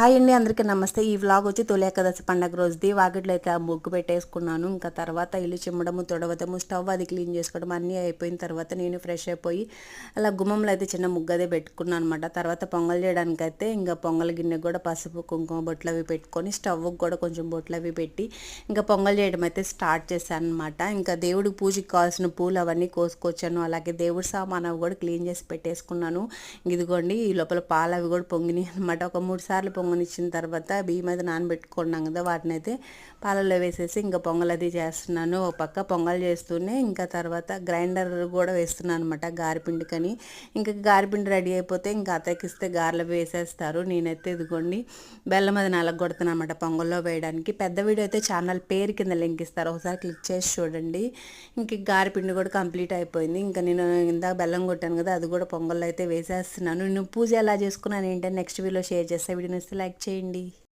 Hi అండి అందరికీ నమస్తే. ఈ వ్లాగ్ వచ్చి తొలి ఏకాదశి పండగ రోజుది వాకిట్లో అయితే ఆ ముగ్గు పెట్టేసుకున్నాను. ఇంకా తర్వాత ఇల్లు చిమ్మడము తొడవటము స్టవ్ అది క్లీన్ చేసుకోవడం అన్నీ అయిపోయిన తర్వాత నేను ఫ్రెష్ అయిపోయి అలా గుమ్మంలో అయితే చిన్న ముగ్గు అదే పెట్టుకున్నాను అనమాట తర్వాత పొంగల్ చేయడానికి అయితే ఇంకా పొంగల్ గిన్నె కూడా పసుపు కుంకుమ బొట్లు అవి పెట్టుకొని స్టవ్కి కూడా కొంచెం బొట్లు అవి పెట్టి ఇంకా పొంగల్ చేయడం అయితే స్టార్ట్ చేశాను అనమాట ఇంకా దేవుడికి పూజకి కావాల్సిన పూలు అవన్నీ కోసుకొచ్చాను. అలాగే దేవుడి సామాన్ అవి కూడా క్లీన్ చేసి పెట్టేసుకున్నాను. ఇదిగోండి ఈ లోపల పాలు అవి కూడా పొంగినాయి అనమాట ఒక మూడు సార్లు పొంగనిచ్చిన తర్వాత బియ్యం అయితే నానబెట్టుకున్నాం కదా వాటిని అయితే పాలలో వేసేసి ఇంకా పొంగల్ అది చేస్తున్నాను. ఒక పక్క పొంగల్ చేస్తూనే ఇంకా తర్వాత గ్రైండర్ కూడా వేస్తున్నాను అనమాట గారిపిండికని. ఇంకా గారిపిండి రెడీ అయిపోతే ఇంకా అతకిస్తే గారెలు వేసేస్తారు. నేనైతే ఇదిగోండి బెల్లం అది నలగొడుతున్నాను అనమాట పొంగల్లో వేయడానికి. పెద్ద వీడియో అయితే ఛానల్ పేరు కింద లింక్ ఇస్తారు ఒకసారి క్లిక్ చేసి చూడండి. ఇంక గారెపిండి కూడా కంప్లీట్ అయిపోయింది. ఇంకా నేను ఇందాక బెల్లం కొట్టాను కదా అది కూడా పొంగల్లో అయితే వేసేస్తున్నాను. నేను పూజ ఎలా చేసుకున్నాను ఏంటంటే నెక్స్ట్ వీడియో షేర్ చేస్తే. వీడియో లైక్ చేయండి.